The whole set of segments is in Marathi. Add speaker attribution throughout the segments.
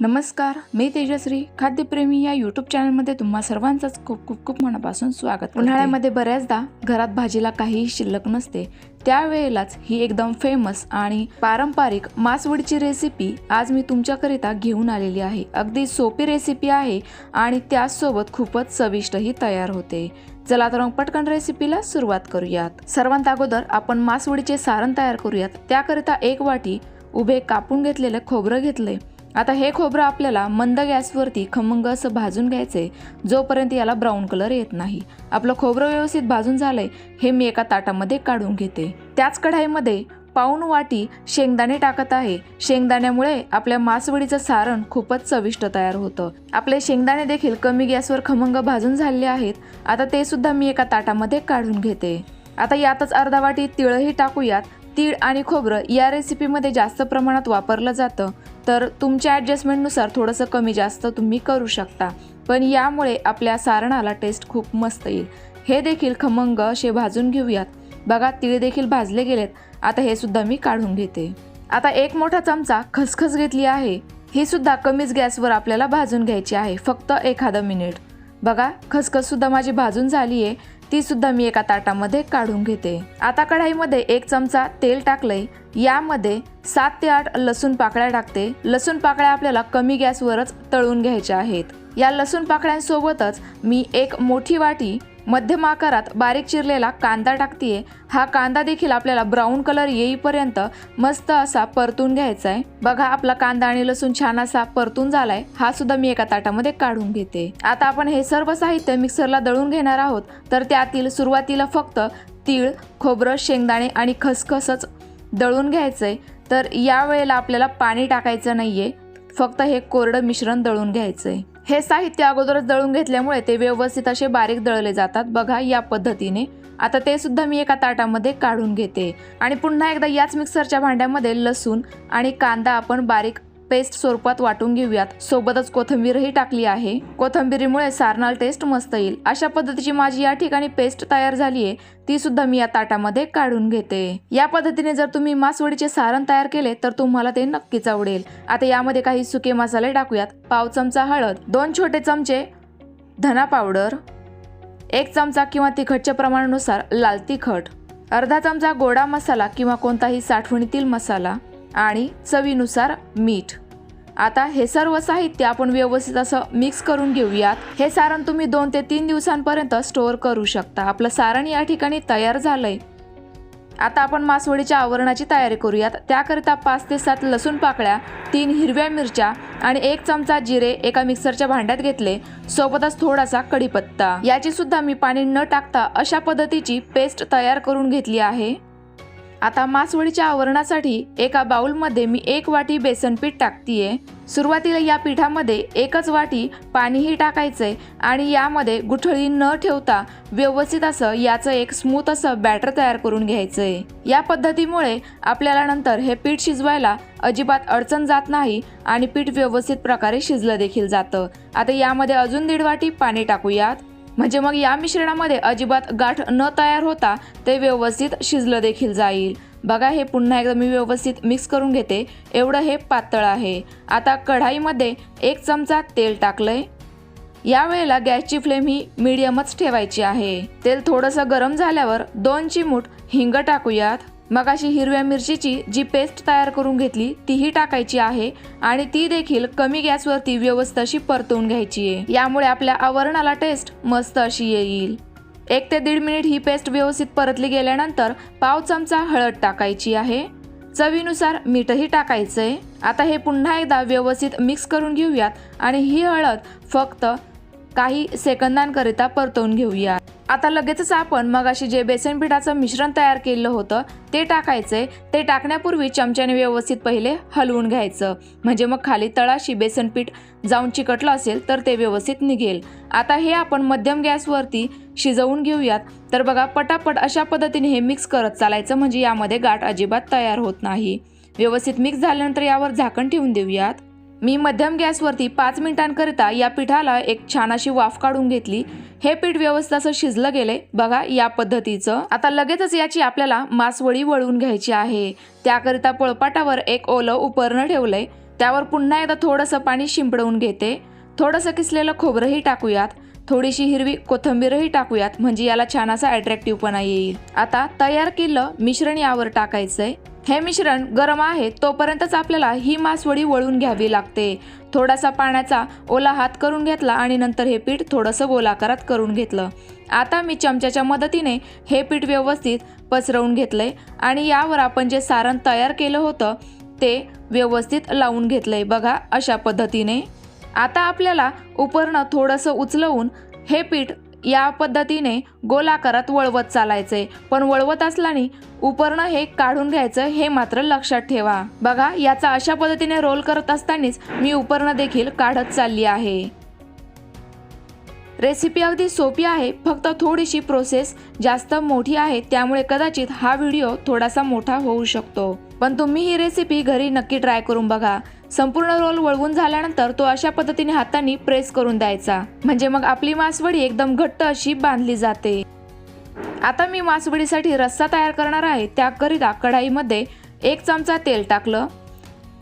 Speaker 1: नमस्कार मी तेजश्री खाद्यप्रेमी या यूट्यूब चॅनलमध्ये तुम्हा सर्वांचंच खूप खूप खूप मनापासून स्वागत उन्हाळ्यामध्ये बऱ्याचदा घरात भाजीला काहीही शिल्लक नसते. त्यावेळेलाच ही एकदम फेमस आणि पारंपरिक मासवडीची रेसिपी आज मी तुमच्याकरिता घेऊन आलेली आहे. अगदी सोपी रेसिपी आहे आणि त्याचसोबत खूपच चविष्टही तयार होते. चला तर मग पटकन रेसिपीला सुरुवात करूयात. सर्वांत अगोदर आपण मासवडीचे सारण तयार करूयात. त्याकरिता एक वाटी उभे कापून घेतलेलं खोबरं घेतले आता हे खोबरं आपल्याला मंद गॅसवरती खमंग असं भाजून घ्यायचंय जोपर्यंत याला ब्राऊन कलर येत नाही. आपलं खोबरं व्यवस्थित भाजून झालंय हे मी एका ताटामध्ये काढून घेते. त्याच कढाईमध्ये पाऊन वाटी शेंगदाणे टाकत आहे. शेंगदाण्यामुळे आपल्या मासवडीचं सारण खूपच चविष्ट तयार होतं. आपले शेंगदाणे देखील कमी गॅसवर खमंग भाजून झालेले आहेत. आता ते सुद्धा मी एका ताटामध्ये काढून घेते. आता यातच अर्धा वाटी तिळही टाकूयात. तीळ आणि खोबरं या रेसिपीमध्ये जास्त प्रमाणात वापरलं जातं. तर तुमच्या ॲडजस्टमेंटनुसार थोडंसं कमी जास्त तुम्ही करू शकता. पण यामुळे आपल्या सारणाला टेस्ट खूप मस्त येईल. हे देखील खमंग असे भाजून घेऊयात. बघा तीळ देखील भाजले गेलेत. आता हे सुद्धा मी काढून घेते. आता एक मोठा चमचा खसखस घेतली आहे. ही सुद्धा कमीच गॅसवर आपल्याला भाजून घ्यायची आहे. फक्त एखादं मिनिट. बघा खसखस सुद्धा माझी भाजून झाली आहे ती सुद्धा मी एका ताटामध्ये काढून घेते. आता कढाईमध्ये एक चमचा तेल टाकलंय. यामध्ये सात ते आठ लसूण पाकळ्या टाकते. लसूण पाकळ्या आपल्याला कमी गॅसवरच तळून घ्यायच्या आहेत. या लसूण पाकळ्यांसोबतच मी एक मोठी वाटी मध्यम आकारात बारीक चिरलेला कांदा टाकतीये. हा कांदा देखील आपल्याला ब्राऊन कलर येईपर्यंत मस्त असा परतून घ्यायचा आहे. बघा आपला कांदा आणि लसूण छान असा परतून झालाय. हा सुद्धा मी एका ताटामध्ये काढून घेते. आता आपण हे सर्व साहित्य मिक्सरला दळून घेणार आहोत. तर त्यातील सुरुवातीला फक्त तीळ खोबरं शेंगदाणे आणि खसखसच दळून घ्यायचंय. तर या वेळेला आपल्याला पाणी टाकायचं नाहीये. फक्त हे कोरडं मिश्रण दळून घ्यायचंय. हे साहित्य अगोदरच दळून घेतल्यामुळे ते व्यवस्थित असे बारीक दळले जातात. बघा या पद्धतीने. आता ते सुद्धा मी एका ताटामध्ये काढून घेते. आणि पुन्हा एकदा याच मिक्सरच्या भांड्यामध्ये लसूण आणि कांदा आपण बारीक पेस्ट स्वरूपात वाटून घेऊयात. सोबतच कोथिंबीरही टाकली आहे. कोथिंबीरीमुळे सारणाल टेस्ट मस्त येईल. अशा पद्धतीची माझी या ठिकाणी पेस्ट तयार झाली आहे ती सुद्धा मी या ताटामध्ये काढून घेते. या पद्धतीने जर तुम्ही मासवडीचे सारण तयार केले तर तुम्हाला ते नक्कीच आवडेल. आता यामध्ये काही सुके मसाले टाकूयात. पाव चमचा हळद दोन छोटे चमचे धना पावडर एक चमचा किंवा तिखटच्या प्रमाणानुसार लाल तिखट अर्धा चमचा गोडा मसाला किंवा कोणताही साठवणीतील मसाला आणि चवीनुसार मीठ. आता हे सर्व साहित्य आपण व्यवस्थित असं मिक्स करून घेऊयात. हे सारण तुम्ही दोन ते तीन दिवसांपर्यंत स्टोअर करू शकता. आपलं सारण या ठिकाणी तयार झालंय. आता आपण मासवडीच्या आवरणाची तयारी करूयात. त्याकरिता पाच ते सात लसूण पाकळ्या तीन हिरव्या मिरच्या आणि एक चमचा जिरे एका मिक्सरच्या भांड्यात घेतले. सोबतच थोडासा कढीपत्ता. याची सुद्धा मी पाणी न टाकता अशा पद्धतीची पेस्ट तयार करून घेतली आहे. आता मासवडीच्या आवरणासाठी एका बाउलमध्ये मी एक वाटी बेसन पीठ टाकतीये. सुरुवातीला या पिठामध्ये एकच वाटी पाणीही टाकायचंय आणि यामध्ये गुठळी न ठेवता व्यवस्थित असं याचं एक स्मूथ असं बॅटर तयार करून घ्यायचंय. या पद्धतीमुळे आपल्याला नंतर हे पीठ शिजवायला अजिबात अडचण जात नाही आणि पीठ व्यवस्थित प्रकारे शिजलं देखील जातं. आता यामध्ये अजून दीड वाटी पाणी टाकूयात. म्हणजे मग या मिश्रणामध्ये अजिबात गाठ न तयार होता ते व्यवस्थित शिजलं देखील जाईल. बघा हे पुन्हा एकदा मी व्यवस्थित मिक्स करून घेते. एवढं हे पातळ आहे. आता कढाईमध्ये एक चमचा तेल टाकलंय. यावेळेला गॅसची फ्लेम ही मिडियमच ठेवायची आहे. तेल थोडंसं गरम झाल्यावर दोन चिमूट हिंग टाकूयात. मग अशी हिरव्या मिरचीची जी पेस्ट तयार करून घेतली तीही टाकायची आहे आणि ती देखील कमी गॅसवरती व्यवस्थित अशी परतवून घ्यायची आहे. यामुळे आपल्या आवरणाला टेस्ट मस्त अशी येईल. एक ते दीड मिनिट ही पेस्ट व्यवस्थित परतली गेल्यानंतर पाव चमचा हळद टाकायची आहे. चवीनुसार मीठही टाकायचं आहे आता हे पुन्हा एकदा व्यवस्थित मिक्स करून घेऊयात आणि ही हळद फक्त काही सेकंदांकरिता परतवून घेऊया आता लगेचच आपण मग अशी जे बेसन पिठाचं मिश्रण तयार केलं होतं ते टाकायचंय ते टाकण्यापूर्वी चमच्याने व्यवस्थित पहिले हलवून घ्यायचं. म्हणजे मग खाली तळाशी बेसन पीठ जाऊन चिकटलं असेल तर ते व्यवस्थित निघेल. आता हे आपण मध्यम गॅसवरती शिजवून घेऊयात. तर बघा पटापट अशा पद्धतीने हे मिक्स करत चालायचं. म्हणजे यामध्ये गाठ अजिबात तयार होत नाही. व्यवस्थित मिक्स झाल्यानंतर यावर झाकण ठेवून देऊयात. मी मध्यम गॅसवरती पाच मिनिटांकरिता या पिठाला एक छान अशी वाफ काढून घेतली. हे पीठ व्यवस्थित असं शिजलं गेले. बघा या पद्धतीचं. आता लगेचच याची आपल्याला मासवळी वळवून घ्यायची आहे. त्याकरिता पोळपाटावर एक ओलं उपरणं ठेवलंय. त्यावर पुन्हा एकदा थोडंसं पाणी शिंपडवून घेते. थोडंसं किसलेलं खोबरंही टाकूयात. थोडीशी हिरवी कोथिंबीरही टाकूयात. म्हणजे याला छान असा अट्रॅक्टिव्हपणा येईल. आता तयार केलं मिश्रण यावर टाकायचंय. हे मिश्रण गरम आहे तोपर्यंतच आपल्याला ही मासवडी वळून घ्यावी लागते. थोडासा पाण्याचा ओला हात करून घेतला आणि नंतर हे पीठ थोडंसं गोलाकारात करून घेतलं. आता मी चमच्याच्या मदतीने हे पीठ व्यवस्थित पसरवून घेतलंय आणि यावर आपण जे सारण तयार केलं होतं ते व्यवस्थित लावून घेतलंय. बघा अशा पद्धतीने. आता आपल्याला उपरनं थोडंसं उचलवून हे पीठ या पद्धतीने गोलाकारात वळवत चालायचंय पण वळवत असल्याने उपरणं हे काढून घ्यायचं हे मात्र लक्षात ठेवा. बघा याचा अशा पद्धतीने रोल करत असतानाच मी उपरणं देखील काढत चालली आहे. रेसिपी अगदी सोपी आहे फक्त थोडीशी प्रोसेस जास्त मोठी आहे त्यामुळे कदाचित हा व्हिडिओ थोडासा मोठा होऊ शकतो. पण तुम्ही ही रेसिपी घरी नक्की ट्राय करून बघा. संपूर्ण रोल वळवून झाल्यानंतर तो अशा पद्धतीने हाताने प्रेस करून द्यायचा. म्हणजे मग आपली मासवडी एकदम घट्ट अशी बांधली जाते. आता मी मासवडीसाठी रस्सा तयार करणार आहे. त्याकरिता कढाईमध्ये एक चमचा तेल टाकलं.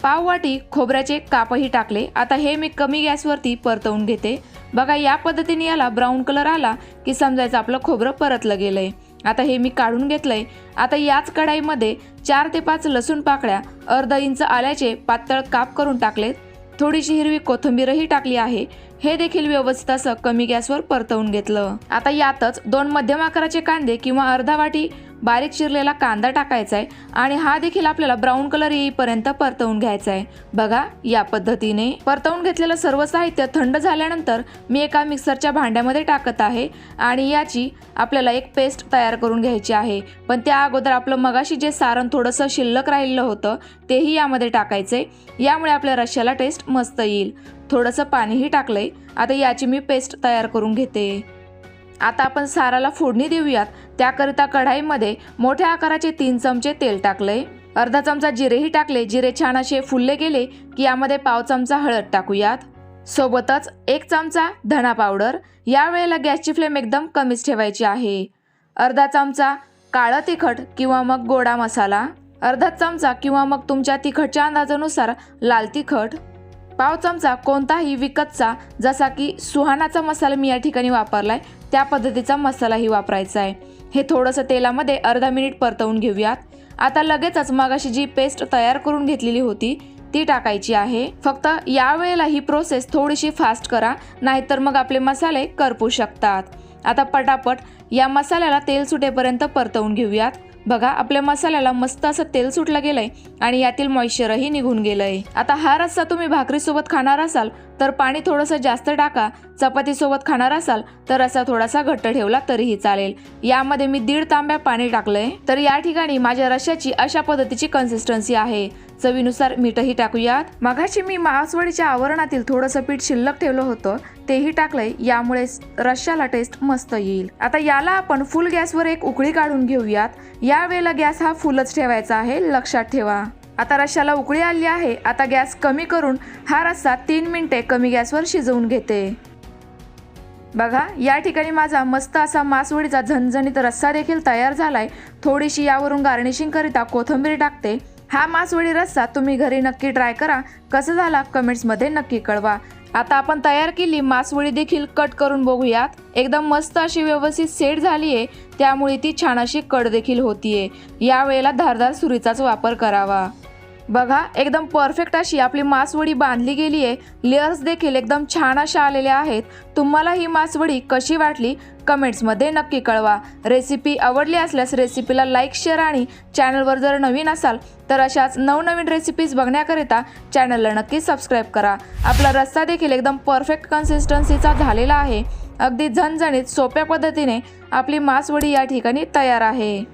Speaker 1: पाववाटी खोबऱ्याचे कापही टाकले. आता हे मी कमी गॅसवरती परतवून घेते. बघा या पद्धतीने याला ब्राऊन कलर आला की समजायचं आपलं खोबरं परतलं गेलं आहे आता हे मी काढून घेतलंय. आता याच कढाईमध्ये चार ते पाच लसूण पाकळ्या अर्धा इंच आल्याचे पातळ काप करून टाकलेत. थोडीशी हिरवी कोथिंबीरही टाकली आहे. हे देखील व्यवस्थित असं कमी गॅसवर परतवून घेतलं. आता यातच दोन मध्यम आकाराचे कांदे किंवा अर्धा वाटी बारीक चिरलेला कांदा टाकायचा आहे आणि हा देखील आपल्याला ब्राऊन कलर येईपर्यंत परतवून घ्यायचा आहे बघा या पद्धतीने. परतवून घेतलेलं सर्व साहित्य थंड झाल्यानंतर मी एका मिक्सरच्या भांड्यामध्ये टाकत आहे आणि याची आपल्याला एक पेस्ट तयार करून घ्यायची आहे. पण त्या अगोदर आपलं मगाशी जे सारण थोडंसं शिल्लक राहिलेलं होतं तेही यामध्ये टाकायचंय. यामुळे आपल्या रश्याला टेस्ट मस्त येईल. थोडंसं पाणीही टाकलंय. आता याची मी पेस्ट तयार करून घेते. आता आपण साराला फोडणी देऊयात. त्याकरिता कढाईमध्ये मोठ्या आकाराचे तीन चमचे तेल टाकले अर्धा चमचा जिरेही टाकले. जिरे छान असे फुलले गेले की यामध्ये पाव चमचा हळद टाकूयात. सोबतच एक चमचा धणा पावडर. या वेळेला गॅसची फ्लेम एकदम कमीच ठेवायची आहे. अर्धा चमचा काळं तिखट किंवा मग गोडा मसाला. अर्धा चमचा किंवा मग तुमच्या तिखटच्या अंदाजानुसार लाल तिखट. पाव चमचा कोणताही विकतचा जसा की सुहानाचा मसाला मी या ठिकाणी वापरला आहे त्या पद्धतीचा मसालाही वापरायचा आहे हे थोडंसं तेलामध्ये अर्धा मिनिट परतवून घेऊयात. आता लगेचच मगाशी जी पेस्ट तयार करून घेतलेली होती ती टाकायची आहे. फक्त या वेळेला ही प्रोसेस थोडीशी फास्ट करा नाहीतर मग आपले मसाले करपू शकतात. आता पटापट या मसाल्याला तेल सुटेपर्यंत परतवून घेऊयात. बघा आपल्या मसाल्याला मस्त असं तेल सुटलं गेलंय आणि यातील मॉइश्चरही निघून गेलंय. आता हा रस्सा तुम्ही भाकरीसोबत खाणार असाल तर पाणी थोडंसं जास्त टाका. चपातीसोबत खाणार असाल तर रस्सा थोडासा घट्ट ठेवला तरीही चालेल. यामध्ये मी दीड तांब्या पाणी टाकलंय. तर या ठिकाणी माझ्या रश्याची अशा पद्धतीची कन्सिस्टन्सी आहे. चवीनुसार मीठही टाकूयात. मगाशी मी मासवडीच्या आवरणातील थोडंसं पीठ शिल्लक ठेवलं होतं तेही टाकलंय यामुळे रश्श्याला टेस्ट मस्त येईल. आता याला आपण फुल गॅसवर एक उकळी काढून घेऊयात. या वेळेला गॅस हा फुलच ठेवायचा आहे लक्षात ठेवा. आता रश्श्याला उकळी आली आहे आता गॅस कमी करून हा रस्सा तीन मिनिटे कमी गॅसवर शिजवून घेते. बघा या ठिकाणी माझा मस्त असा मासवडीचा झणझणीत रस्सा देखील तयार झालाय. थोडीशी यावरून गार्निशिंगकरिता कोथंबीर कोथिंबीर टाकते. हा मासवडी रस्सा तुम्ही घरी नक्की ट्राय करा. कसं झाला कमेंट्समध्ये नक्की कळवा. आता आपण तयार केली मासवडी देखील कट करून बघूयात. एकदम मस्त अशी व्यवस्थित सेट झाली आहे त्यामुळे ती छान अशी कट देखील होतीये. या वेळेला धारदार सुरीचाच वापर करावा. बघा एकदम परफेक्ट अशी आपली मासवडी बांधली गेली आहे. लेअर्स देखील एकदम छान अशा आलेल्या आहेत. तुम्हाला ही मासवडी कशी वाटली? कमेंट्समध्ये नक्की कळवा. रेसिपी आवडली असल्यास रेसिपीला लाईक शेअर आणि चॅनलवर जर नवीन असाल तर अशाच नवनवीन रेसिपीज बघण्याकरिता चॅनलला नक्की सबस्क्राईब करा. आपला रस्सा देखील एकदम परफेक्ट कन्सिस्टन्सीचा झालेला आहे. अगदी झणझणीत सोप्या पद्धतीने आपली मासवडी या ठिकाणी तयार आहे.